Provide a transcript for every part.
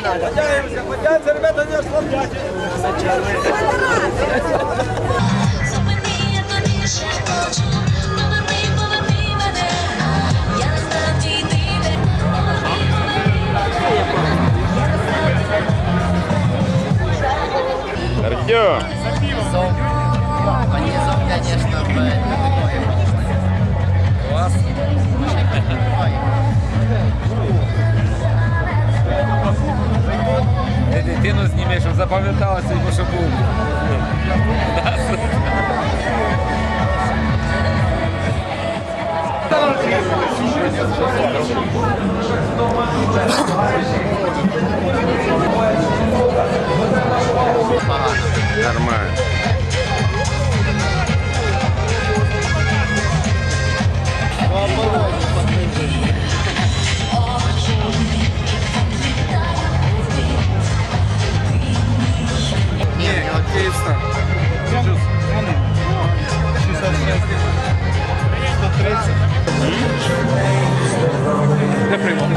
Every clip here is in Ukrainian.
надо. Подягаемся, ребята, не оставляйте. Qual a assim, você público? 300. 130. Де приймали?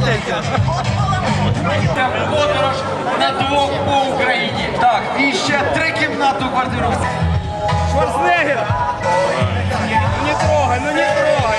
Подивіться. Подорож на двох по Україні. Так, і ще три кімнати квартиру. Шварценеггер! Ну не трогай, ну не трогай.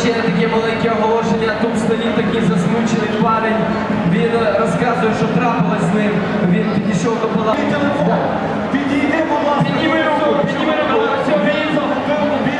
Ще таке маленьке оголошення. Тут стоїть такий засмучений парень. Він розказує, що трапилось з ним. Він підійшов до палати. Підійди, будь ласка. Підніми руку, підніми руку.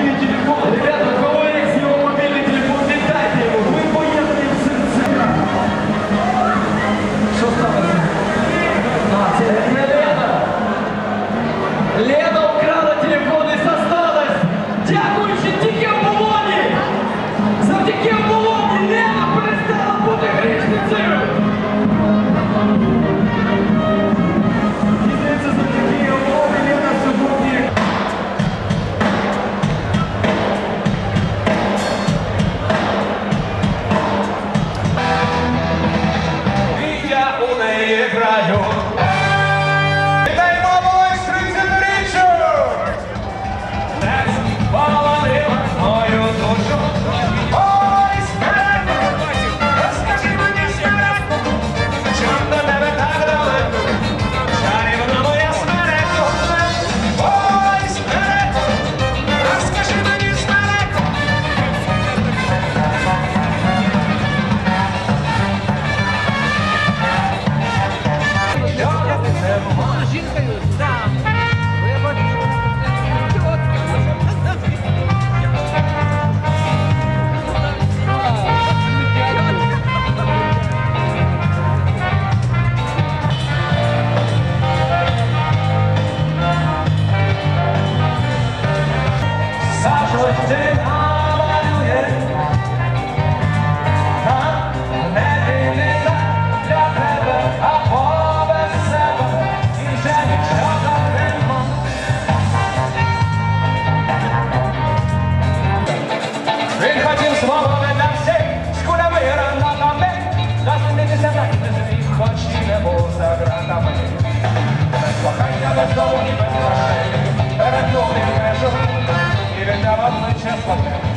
Своє,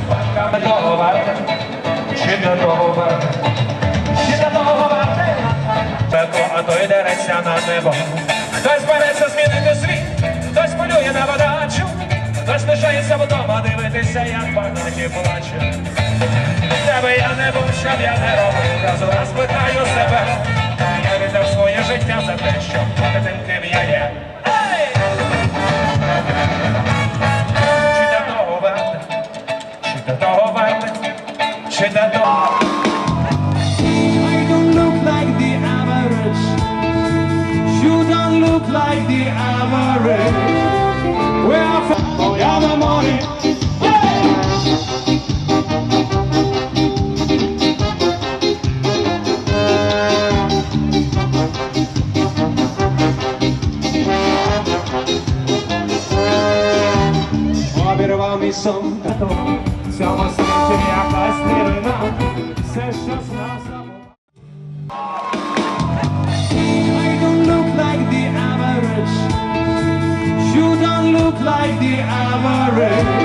банками того варте, чи до того варте, чи до того варте, пекло, а то й дереться на небо. Хтось береться змінити світ, хтось полює на водачу, хтось лишається вдома дивитися, як багаті плаче. Тебе я не був, щоб я не робив, разу раз питаю себе. Я віддав своє життя за те, щоб бути тим, я є. like the average. Where I'm from, oh yeah, the money. Обірвав мій сон, в цьому Calvary.